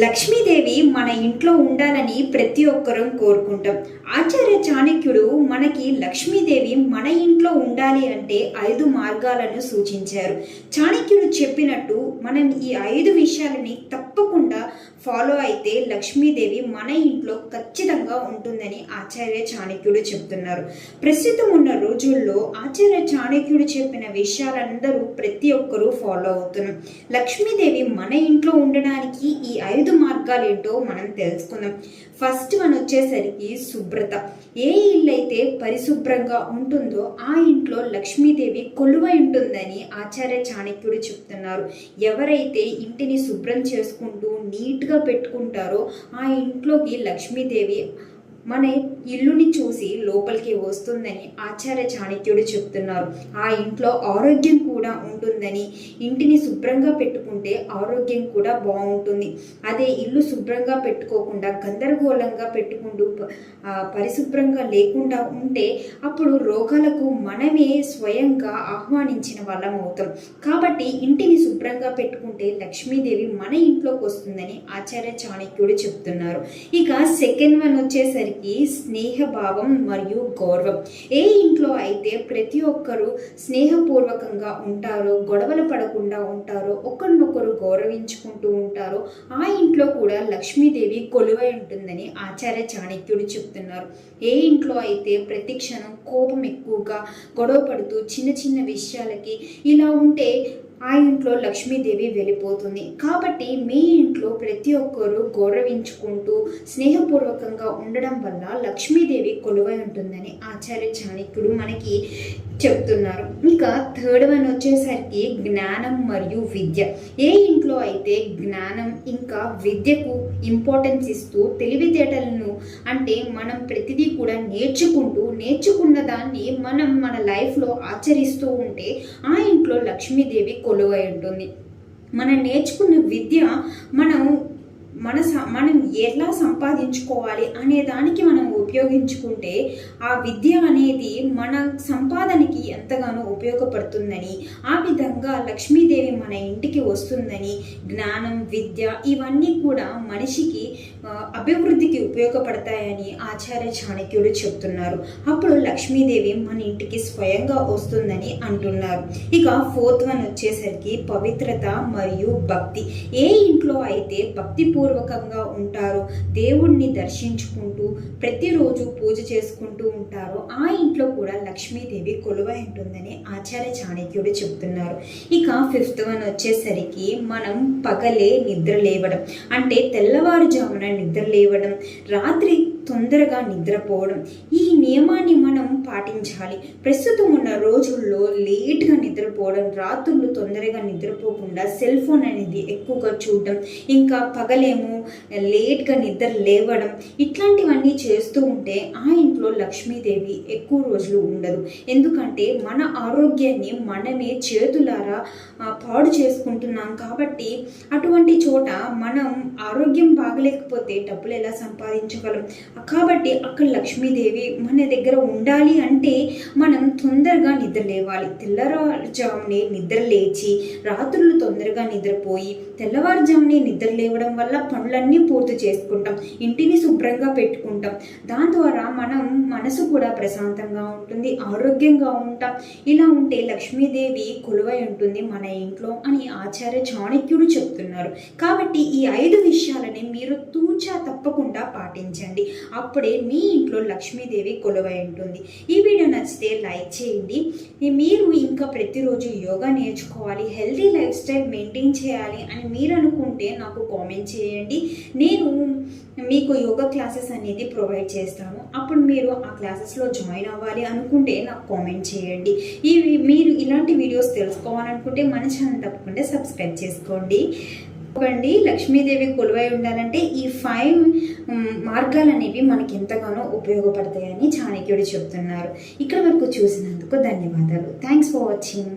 లక్ష్మీదేవి మన ఇంట్లో ఉండాలని ప్రతి ఒక్కరూ కోరుకుంటాం. ఆచార్య చాణక్యుడు మనకి లక్ష్మీదేవి మన ఇంట్లో ఉండాలి అంటే ఐదు మార్గాలను సూచించారు. చాణక్యుడు చెప్పినట్టు మనం ఈ ఐదు విషయాలని తప్పకుండా ఫాలో అయితే లక్ష్మీదేవి మన ఇంట్లో ఖచ్చితంగా ఉంటుందని ఆచార్య చాణక్యుడు చెప్తున్నారు. ప్రస్తుతం ఉన్న రోజుల్లో ఆచార్య చాణక్యుడు చెప్పిన విషయాలందరూ ప్రతి ఒక్కరూ ఫాలో అవుతున్నాం లక్ష్మీదేవి మన ఇంట్లో ఉండడానికి ఈ ఐదు మార్గాలు ఏంటో మనం తెలుసుకుందాం. ఫస్ట్ వన్ వచ్చేసరికి శుభ్రత. ఏ ఇల్లు అయితే పరిశుభ్రంగా ఉంటుందో ఆ ఇంట్లో లక్ష్మీదేవి కొలువై ఉంటుందని ఆచార్య చాణక్యుడు చెప్తున్నారు. ఎవరైతే ఇంటిని శుభ్రం చేసుకుంటూ నీట్గా పెట్టుకుంటారో ఆ ఇంట్లోకి లక్ష్మీదేవి మన ఇల్లుని చూసి లోపలికి వస్తుందని ఆచార్య చాణక్యుడు చెప్తున్నారు. ఆ ఇంట్లో ఆరోగ్యం కూడా ఉంటుందని. ఇంటిని శుభ్రంగా పెట్టుకుంటే ఆరోగ్యం కూడా బాగుంటుంది. అదే ఇల్లు శుభ్రంగా పెట్టుకోకుండా గందరగోళంగా పెట్టుకుంటూ పరిశుభ్రంగా లేకుండా ఉంటే అప్పుడు రోగాలకు మనమే స్వయంగా ఆహ్వానించిన వాళ్ళం అవుతాం. కాబట్టి ఇంటిని శుభ్రంగా పెట్టుకుంటే లక్ష్మీదేవి మన ఇంట్లోకి వస్తుందని ఆచార్య చాణక్యుడు చెప్తున్నారు. ఇక సెకండ్ వన్ వచ్చేసరికి స్నేహభావం మరియు గౌరవం. ఏ ఇంట్లో అయితే ప్రతి ఒక్కరూ స్నేహపూర్వకంగా ఉంటారో గొడవలు పడకుండా ఉంటారో ఒకరినొకరు గౌరవించుకుంటూ ఉంటారో ఆ ఇంట్లో కూడా లక్ష్మీదేవి కొలువై ఉంటుందని ఆచార్య చాణక్యుడు చెప్తున్నారు. ఏ ఇంట్లో అయితే ప్రతి క్షణం కోపం ఎక్కువగా గొడవ పడుతూ చిన్న చిన్న విషయాలకి ఇలా ఉంటే ఆ ఇంట్లో లక్ష్మీదేవి వెళ్ళిపోతుంది. కాబట్టి మీ ఇంట్లో ప్రతి ఒక్కరూ గౌరవించుకుంటూ స్నేహపూర్వకంగా ఉండడం వల్ల లక్ష్మీదేవి కొలువై ఉంటుందని ఆచార్య చాణక్యుడు మనకి చెప్తున్నారు. ఇక థర్డ్ వన్ వచ్చేసరికి జ్ఞానం మరియు విద్య. ఏ ఇంట్లో అయితే జ్ఞానం ఇంకా విద్యకు ఇంపార్టెన్స్ ఇస్తూ తెలివితేటలను అంటే మనం ప్రతిదీ కూడా నేర్చుకుంటూ నేర్చుకున్న దాన్ని మనం మన లైఫ్లో ఆచరిస్తూ ఉంటే ఆ ఇంట్లో లక్ష్మీదేవి కొలువై ఉంటుంది. మనం నేర్చుకున్న విద్య మనం మన స- మనం ఎలా సంపాదించుకోవాలి అనే దానికి మనం ఉపయోగించుకుంటే ఆ విద్య అనేది మన సంపాదనకి ఎంతగానో ఉపయోగపడుతుందని ఆ విధంగా లక్ష్మీదేవి మన ఇంటికి వస్తుందని జ్ఞానం విద్య ఇవన్నీ కూడా మనిషికి అభివృద్ధికి ఉపయోగపడతాయని ఆచార్య చాణక్యుడు చెప్తున్నారు. అప్పుడు లక్ష్మీదేవి మన ఇంటికి స్వయంగా వస్తుందని అంటున్నారు. ఇక ఫోర్త్ వన్ వచ్చేసరికి పవిత్రత మరియు భక్తి. ఏ ఇంట్లో అయితే పూర్వకంగా ఉంటారో దేవుణ్ణి దర్శించుకుంటూ ప్రతిరోజు పూజ చేసుకుంటూ ఉంటారో ఆ ఇంట్లో కూడా లక్ష్మీదేవి కొలువై ఉంటుందని ఆచార్య చాణక్యుడు చెప్తున్నారు ఇక ఫిఫ్త్ వన్ వచ్చేసరికి మనం పగలే నిద్ర లేవడం అంటే తెల్లవారుజామున నిద్ర లేవడం రాత్రి తొందరగా నిద్రపోవడం. ఈ నియమాన్ని మనం పాటించాలి. ప్రస్తుతం ఉన్న రోజుల్లో లేట్గా నిద్రపోవడం రాత్రులు తొందరగా నిద్రపోకుండా సెల్ ఫోన్ అనేది ఎక్కువగా చూడడం ఇంకా పగలేమో లేట్గా నిద్ర లేవడం ఇట్లాంటివన్నీ చేస్తూ ఉంటే ఆ ఇంట్లో లక్ష్మీదేవి ఎక్కువ రోజులు ఉండదు. ఎందుకంటే మన ఆరోగ్యాన్ని మనమే చేతులారా పాడు చేసుకుంటున్నాం కాబట్టి అటువంటి చోట మనం ఆరోగ్యం బాగలేకపోతే డబ్బులు ఎలా సంపాదించగలం? కాబట్టి అక్కడ లక్ష్మీదేవి మన దగ్గర ఉండాలి అంటే మనం తొందరగా నిద్ర లేవాలి. తెల్లవారుజామునే నిద్ర లేచి రాత్రులు తొందరగా నిద్రపోయి తెల్లవారుజామునే నిద్ర లేవడం వల్ల పనులన్నీ పూర్తి చేసుకుంటాం ఇంటిని శుభ్రంగా పెట్టుకుంటాం. దాని ద్వారా మనం మనసు కూడా ప్రశాంతంగా ఉంటుంది ఆరోగ్యంగా ఉంటాం. ఇలా ఉంటే లక్ష్మీదేవి కొలువై ఉంటుంది మన ఇంట్లో అని ఆచార్య చాణక్యుడు చెప్తున్నారు. కాబట్టి ఈ ఐదు విషయాలని మీరు తూ తూచా తప్పకుండా పాటించండి. అప్పుడే మీ ఇంట్లో లక్ష్మీదేవి కొలువై ఉంటుంది. ఈ వీడియో నచ్చితే లైక్ చేయండి. మీరు ఇంకా ప్రతిరోజు యోగా నేర్చుకోవాలి హెల్తీ లైఫ్ స్టైల్ మెయింటైన్ చేయాలి అని మీరు అనుకుంటే నాకు కామెంట్ చేయండి. నేను మీకు యోగా క్లాసెస్ అనేది ప్రొవైడ్ చేస్తాను. అప్పుడు మీరు ఆ క్లాసెస్లో జాయిన్ అవ్వాలి అనుకుంటే నాకు కామెంట్ చేయండి. ఇవి మీరు ఇలాంటి వీడియోస్ తెలుసుకోవాలనుకుంటే మన ఛానల్ తప్పకుండా సబ్స్క్రైబ్ చేసుకోండి. అండి లక్ష్మీదేవి కొలువై ఉండాలంటే ఈ ఫైవ్ మార్గాలు అనేవి మనకి ఎంతగానో ఉపయోగపడతాయని చాణక్యుడు చెప్తున్నారు. ఇక్కడ వరకు చూసినందుకు ధన్యవాదాలు. Thanks for watching